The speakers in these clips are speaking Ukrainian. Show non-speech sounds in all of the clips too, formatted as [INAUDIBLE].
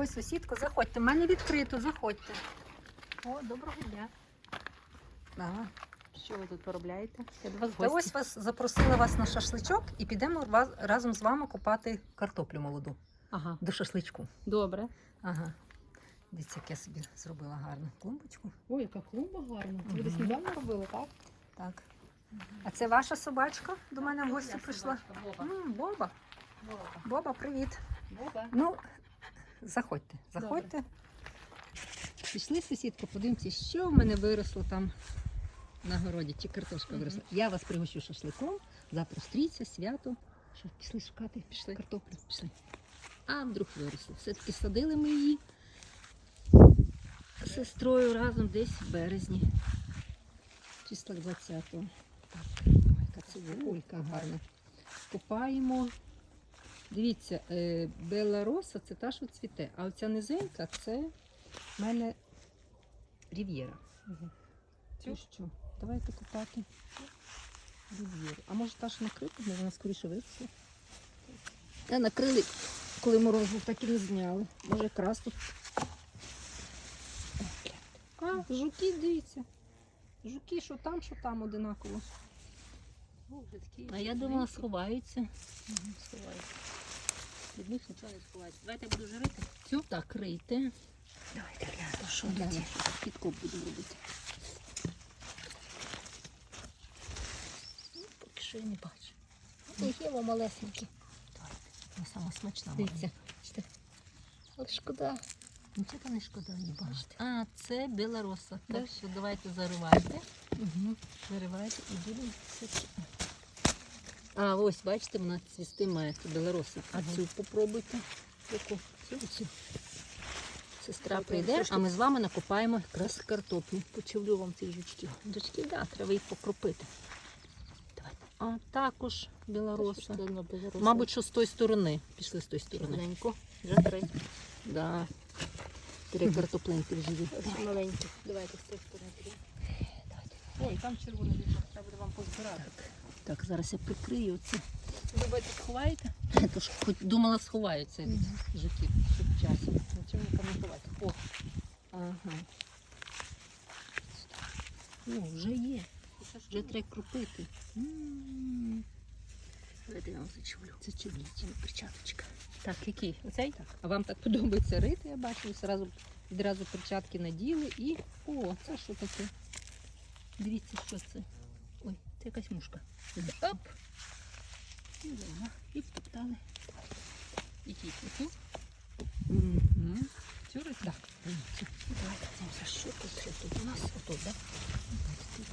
Ой, сусідко, заходьте. У мене відкрито, заходьте. О, доброго дня. Ага. Що ви тут поробляєте? Я до вас Та гості. ось вас запросила вас на шашличок і підемо ва- разом з вами купати картоплю молоду Ага, до шашличку. добре. Ага. Дивіться, як я собі зробила гарну клумбочку. Ой, яка клумба гарна. Ви десь недавно робили, так? Так. А це ваша собачка до мене в гості прийшла? Боба. М, Боба. Боба. Боба, привіт. Боба. Ну, заходьте, Добре. заходьте. Пішли, сусідко, подивимося, що в мене виросло там на городі, чи картошка виросла. Я вас пригощу шашликом, завтра стріться, свято. Що, пішли шукати? Пішли картоплю. Пішли. А вдруг виросло. Все-таки садили ми її з сестрою разом десь в березні. Числа 20-го. Так, ой, яка цибулька гарна. Купаємо. Дивіться, е, белароса це та, що цвіте, а оця низенька це в мене рів'єра. Цю що? Давайте купати рів'єру. А може та, що накрита, може вона скоріше виросла? Та накрили, коли мороз був, так і не зняли. Може якраз тут. А, жуки, дивіться. Жуки, що там, що там одинаково. А я думала, сховаються. Сховається. Від них нічого не сховається. Давайте я буду жарити. Цю так рийте. Давайте глянемо, що Глянемо, підкоп буду робити. Ну, Поки що я не бачу. Їх є малесенькі. Вона сама смачна. Дивіться. Але шкода. Нічого не шкода, не бачите. А, це білороса. Так що давайте заривайте. Угу. Заривайте і будемо все. А, ось, бачите, вона цвісти має цю білороса. А цю попробуйте. Яку? Цю, цю. Сестра прийде, а ми з вами накопаємо якраз картоплю. Почавлю вам цих жучків. Жучки, так, да, треба їх покропити. Давайте. А також білороса. Мабуть, що з тої сторони. Пішли з тої сторони. Маленько. Вже три. Да. Три картоплинки в живі. Маленькі. Давайте з цієї сторони. три. Ой, там червоний ліпок. Треба буде вам позбирати. Так, зараз я прикрию це. Давайте сховаєте. [LAUGHS] Тож хоч думала, сховаються від жуків щоб часом. Нічого не коментувати. О, Ага. О, вже є. Вже треба крупити. Давайте я вам зачулю. Це чоловіча перчаточка. так, який? Оцей? Так. А вам так подобається рити, я бачу, зразу, відразу перчатки наділи і. О, це що таке? Дивіться, що це. Ой, це якась мушка. Оп! І, да, і втоптали. І ті. Оцю? Угу. Цю рити? Так, цю. давайте дивимося, що тут, що тут у нас. Отут, так? Тут.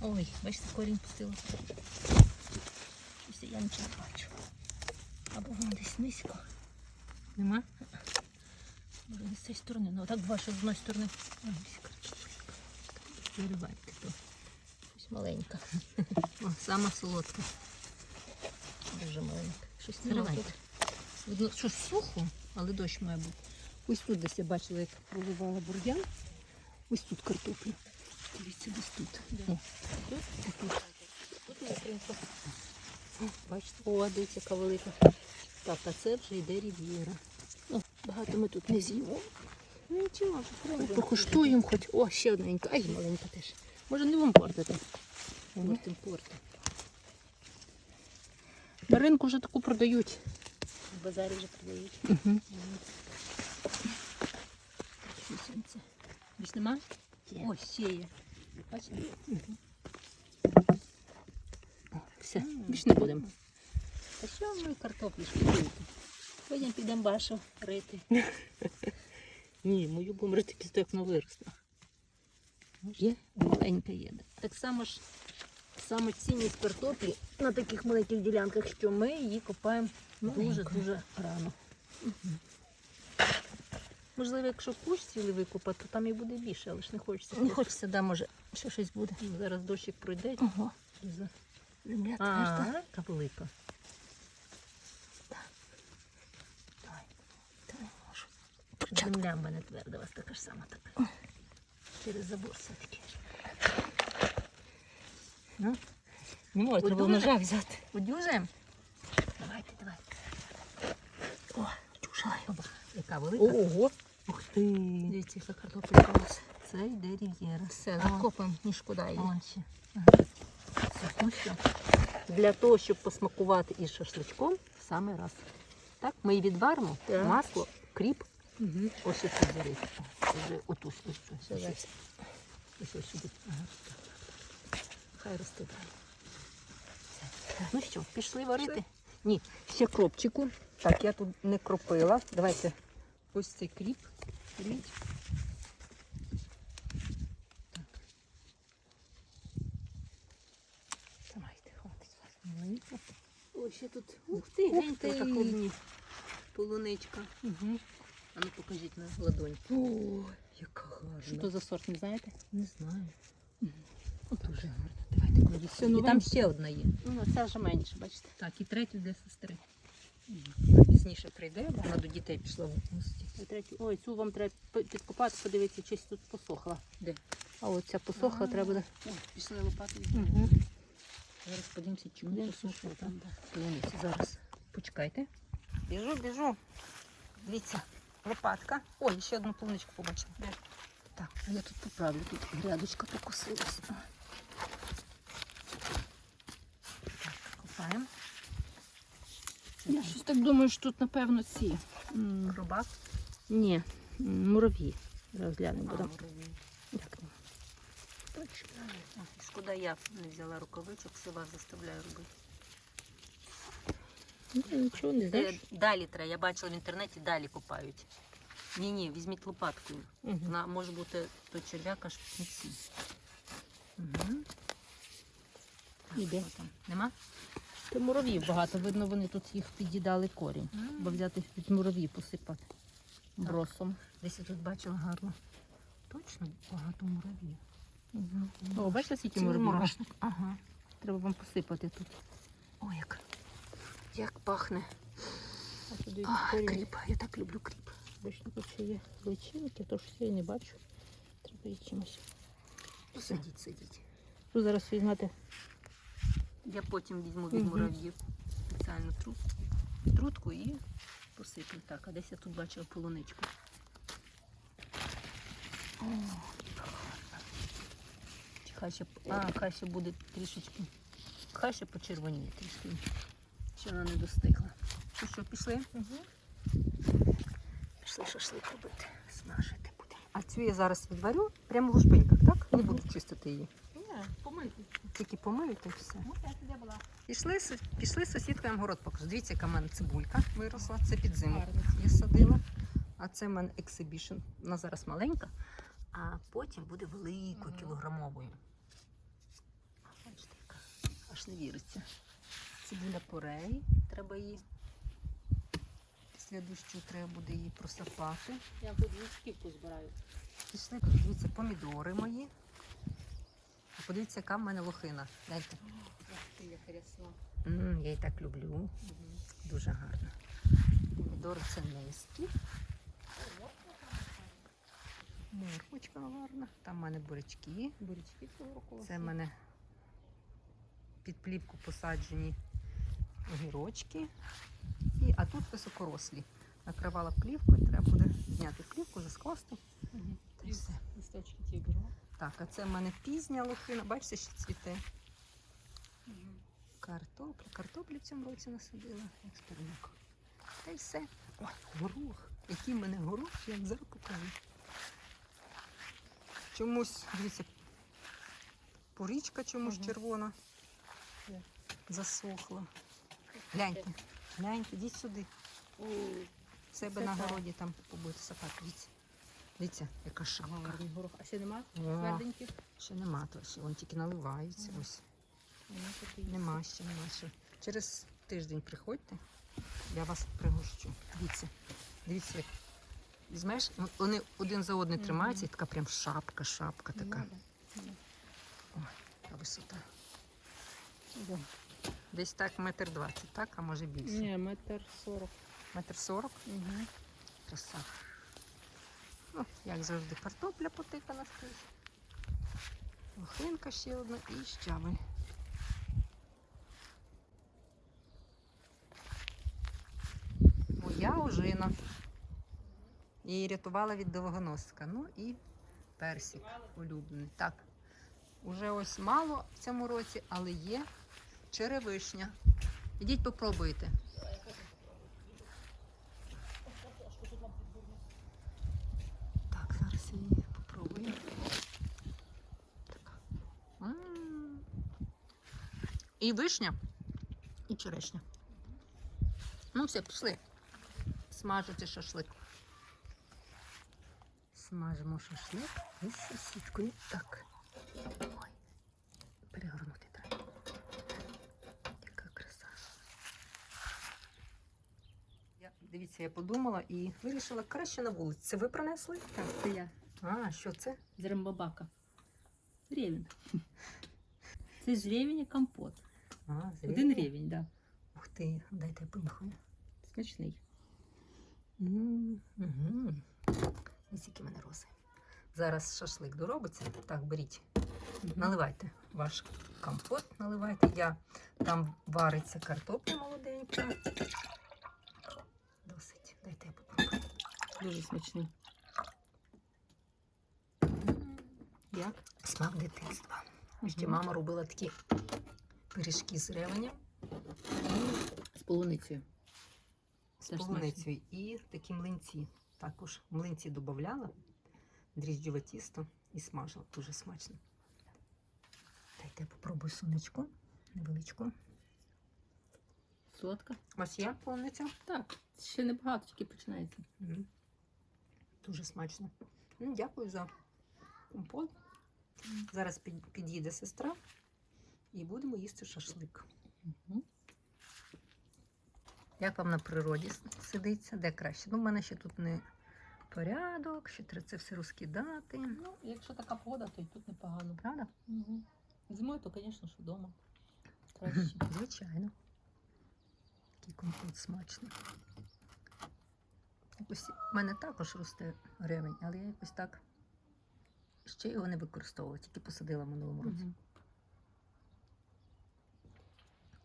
Ой, бачите, корінь пустила. Щось я нічого не бачу. Або воно десь низько. Нема? Може, не з цієї сторони. Ну, так два, що з одної сторони. Ой, ось картопелька. Виривайте то. Щось Маленька. О, сама солодка. Дуже маленька. Щось Ну. Видно, щось сухо, але дощ має бути. Ось тут десь я бачила, як проливала бур'ян. Ось тут картопля. Дивіться, десь тут. Де? О, тут, тут. Тут. О, Бачите, о, дивіться, яка велика. Так, а це вже йде рів'єра. Ну, багато ми тут не з'їмо. Ну нічого, покуштуємо хоч. О, ще одненька. Ай, маленька теж. Може, не вам портити. Портим, портим. На ринку вже таку продають. В базарі вже продають. Угу. Сонце. Більш нема? Є. Ось ще є. Бачите? О, Все, більш не будемо. А що ми картоплі шкодуєте? Потім підемо башу рити. [LAUGHS] Ні, мою будемо рити після як вона виросла. Є? Маленька є. Так само ж саме цінність картоплі на таких маленьких ділянках, що ми її копаємо дуже-дуже рано. Можливо, якщо кущ цілий викопати, то там і буде більше, але ж не хочеться. Не хочеться, да, може, ще щось буде. Зараз дощик пройде. Ого. за- Земля А, яка велика. Давай. Давай, можу. Земля в мене тверда, у вас така ж сама така. Через забор все-таки. Ну, не можу, треба ножа взяти. Одюжаємо? Давайте, давайте. О, дюжа. Оба, яка велика. Ого. Ух ти. Дивіться, яка картопелька у вас. Це йде рів'єра. Все, закопаємо, не шкода її. Вон ще. Все, ну що, Для того, щоб посмакувати із шашличком, в самий раз. Так, ми її відваримо, Так. масло, кріп, Угу. ось тут бери. Вже отут, ось. Все, Ось, ось, ось, ось сюди. Ага, так. Хай росте далі. Ну що, пішли варити? Ні, ще кропчику. Так, я тут не кропила. Давайте ось цей кріп. Кріп. Так. Давайте, хватить вас. Маленько. О, ще тут. Ух ти, гляньте, яка клубні. Полуничка. Угу. А ну покажіть на ладонь. О, яка гарна. Що то за сорт, не знаєте? Не знаю. Дуже гарно. Все, І там ще одна є. Ну, це вже менше, бачите. Так, і третю для сестри. Вона пізніше прийде, бо вона до дітей пішла в третю. Ой, цю вам треба підкопати, подивитися, чи тут посохла. Де? А от ця посохла, треба буде. Пішли лопатою. Угу. Зараз подивимося, посушила що там. там, Зараз. Почекайте. Біжу, біжу. Дивіться, лопатка. Ой, ще одну полуничку побачила. Так, а я тут поправлю, тут грядочка покосилась. Копаємо. Я щось так думаю, що тут, напевно, ці. Рубак. Ні, мурав'ї. Зараз глянемо, А, будемо. Шкода, я не взяла рукавичок, все вас заставляю робити. Ну, нічого не Е, знаєш. Далі треба, я бачила в інтернеті, далі копають. Ні, ні, візьміть лопаткою. Угу. Вона може бути то черв'як аж в кінці. Угу. Іде. Нема? Та мурав'їв багато, видно, вони тут їх під'їдали корінь. Бо взяти від мурав'їв посипати бросом. Десь я тут бачила гарно. Точно багато муравів. Угу. О, бачите, скільки Цілий мурав'їв? мурашник. Ага. Треба вам посипати тут. Ой, як, як пахне. А туди корінь. кріп. Я так люблю кріп. Бачите, тут ще є личинки, то що я не бачу. Треба її чимось. Сидіть, сидіть. Тут зараз візьмете. Я потім візьму від мурав'їв спеціальну труб, трутку і посиплю. Так, а десь я тут бачила полуничку. О. Хай ще, а, хай ще буде трішечки. Хай ще почервоніє трішки. Ще вона не достигла. Ну що, пішли? Пішли шашлик робити. Смажити будемо. А цю я зараз відварю прямо в лушпиньках, так? Не буду чистити її. Ні, помийте. Тільки помию та й все. Ну. Пішли, пішли вам город покажу. Дивіться, яка в мене цибулька виросла. Це під зиму я садила. А це в мене ексибішн. Вона зараз маленька, а потім буде великою кілограмовою. Бачите, яка аж не віриться. Цибуля порей, треба її. Після дощу треба буде її просапати. Я тут лучківку збираю. Пішли, дивіться, помідори мої. Подивіться, яка в мене лохина. Ти. М, я її так люблю. Дуже гарно. Помідори це низькі. Морквочка гарна. Там в мене бурячки. Бурячки цього року. Це в мене під плівку посаджені огірочки. І, а тут високорослі. Накривала плівкою, треба буде зняти плівку, вже скласти. Угу. Та й все. Листочки ті беру. Так, а це в мене пізня лохина. Бачите, ще цвіте. Картопля. Картоплю в цьому році насадила. Експеримент. Та й все. Ой, горох. Який в мене горох, я зараз покажу. Чомусь, дивіться, порічка чомусь Ага. червона. Засохла. Гляньте, гляньте, йдіть сюди. Це на городі там побудете сапати. Дивіться. Яка шапка. Гарний горох. А ще нема тверденьких? ще нема, то ще вон тільки наливаються. Ага. Ось. Нема ще, нема ще. Через тиждень приходьте, я вас пригощу. Дивіться, дивіться, як візьмеш, ну, вони один за одним тримаються, і така прям шапка, шапка така. Ну, да. Висота. Десь так метр двадцять, так, а може більше. Ні, метр сорок. Метр сорок, Угу. краса. Ну, як завжди, картопля потикана скрізь. Лохинка ще одна і щавель. Моя ожина. І рятувала від довгоноска. Ну і персик улюблений. Так, уже ось мало в цьому році, але є черевишня. Ідіть попробуйте. Я її попробую. Така. М. І вишня, і черешня. Ну, все, пішли. Смажити шашлик. Смажимо шашлик із сусідкою. Так. Ой, перегорнути треба. Яка краса. Я, дивіться, я подумала і вирішила краще на вулиці. Це ви принесли? Так, це я. А, що це? З рембабака. Ревень. Це з ревеня компот. А, Один ревень, так. Ух ти, дайте. Да. Смачний. Угу. Ось які мене рози. Зараз шашлик доробиться. Так, беріть, наливайте ваш компот, наливайте. Я там вариться картопля молоденька. Досить. Дайте я попробую. Дуже смачний. М, Як? Смак дитинства. Ще мама робила такі пиріжки з ревенем З полуницею. з полуницею і такі млинці. Також млинці додавала, дріжджове тісто і смажила. Дуже смачно. Дайте я попробую сонечку невеличку. Солодка? Ось є полуниця. Так. Ще небагато, тільки починається. Мгм. Дуже смачно. Ну, дякую за компот. Зараз під- під'їде сестра і будемо їсти шашлик. Угу. Як вам на природі сидиться? Де краще? Ну, в мене ще тут не порядок, ще треба це все розкидати. Ну, якщо така погода, то й тут непогано. Правда? Угу. Зимою, то, звісно, що вдома. Краще. Звичайно. Який компот смачний. Якось в мене також росте ревень, але я якось так ще його не використовувала, тільки посадила в минулому році. Мгм.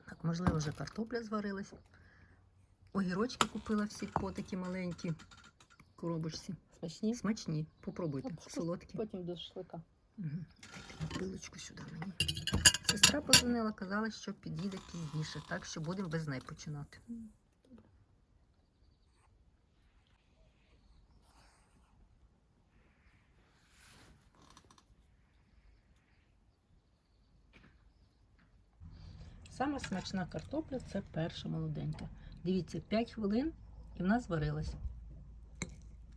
Так, можливо, вже картопля зварилась. Огірочки купила всі по такі маленькі коробочці. Смачні? Смачні. Попробуйте. Ну, Солодкі. Потім до шашлика. Угу. Дайте пилочку сюди мені. Сестра позвонила, казала, що підійде пізніше, так що будемо без неї починати. Саме смачна картопля це перша молоденька. Дивіться, 5 хвилин і вона зварилась.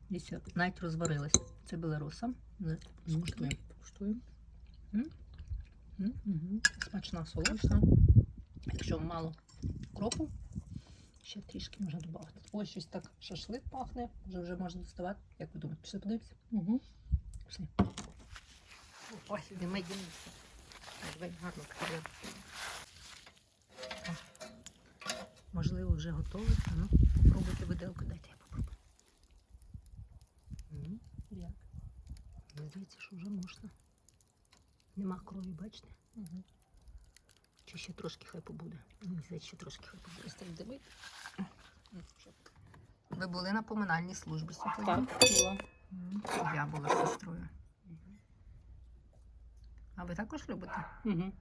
Дивіться, навіть розварилась. Це беларуса. Скуштуємо. Смачна солодка. Якщо мало кропу, ще трішки можна додати. Ось щось так шашлик пахне, вже вже можна доставати. Як ви думаєте, пішли подивитися? Угу. Пішли. Ой, дими дімиться. Давай гарно картопля. Можливо, вже готовий. А Ну, попробуйте виделку, дайте я попробую. М, Як? Мені Здається, що вже можна. Нема крові, бачите? Угу. Чи ще трошки хай побуде? Мені здається, ще трошки хай побуде. Ось так. Ви були на поминальній службі сьогодні? Так, була. Я була з сестрою. А ви також любите? Угу.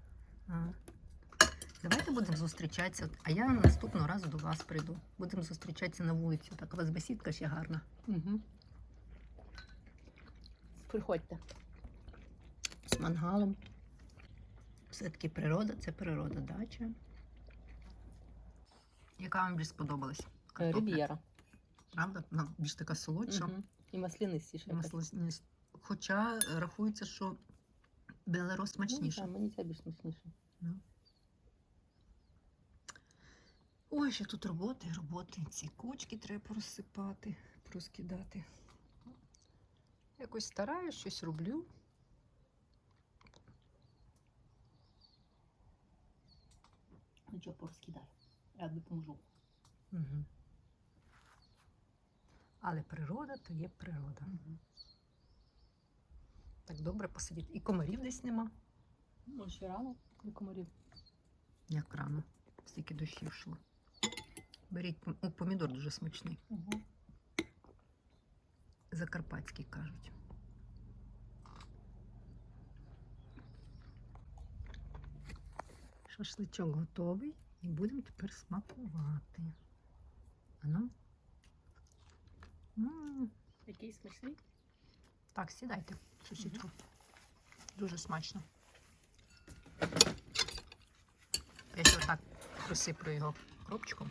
А. Давайте будемо зустрічатися. А я наступного разу до вас прийду. Будемо зустрічатися на вулиці. Так, у вас бесідка ще гарна. Угу. Приходьте. З мангалом. Все-таки природа це природа, дача. Яка вам більш сподобалась? Картопля? Риб'єра. Правда? Вона більш така солодша. Угу. І маслянистіше. якась. Масло- Хоча е, рахується, що Ну, смачніше. так, мені це більш смачніше. Ой, ще тут роботи, роботи. Ці кучки треба розсипати, розкидати. Якось стараюсь, щось роблю. Нічого порозкидаю. Я допоможу. Угу. Але природа то є природа. Угу. Так добре посидіти. І комарів десь нема. Ще рано, коли комарів. Як рано. Стільки дощів йшло. Беріть О, помідор дуже смачний. Угу. Закарпатський кажуть. Шашличок готовий і будемо тепер смакувати. Ану. Який смачний? Так, сідайте, сусідку. Дуже смачно. Я ще отак присиплю його кропчиком.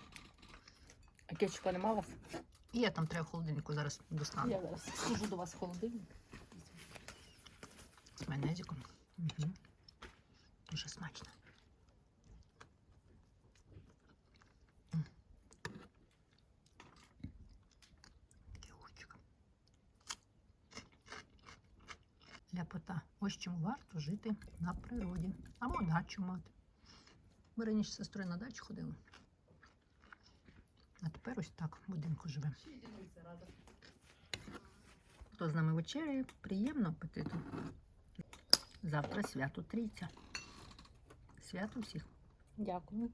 А кетчупа нема у вас? Я там треба в холодильнику зараз достану. Я зараз схожу до вас в холодильник. З майонезиком. Угу. Дуже смачно. Ляпота. Ось чому варто жити на природі. Або дачу мати. Ми раніше з сестрою на дачу ходили. А тепер ось так в будинку живе. Хто з нами вечеряє, приємного апетиту. Завтра свято трійця. Свято всіх. Дякую.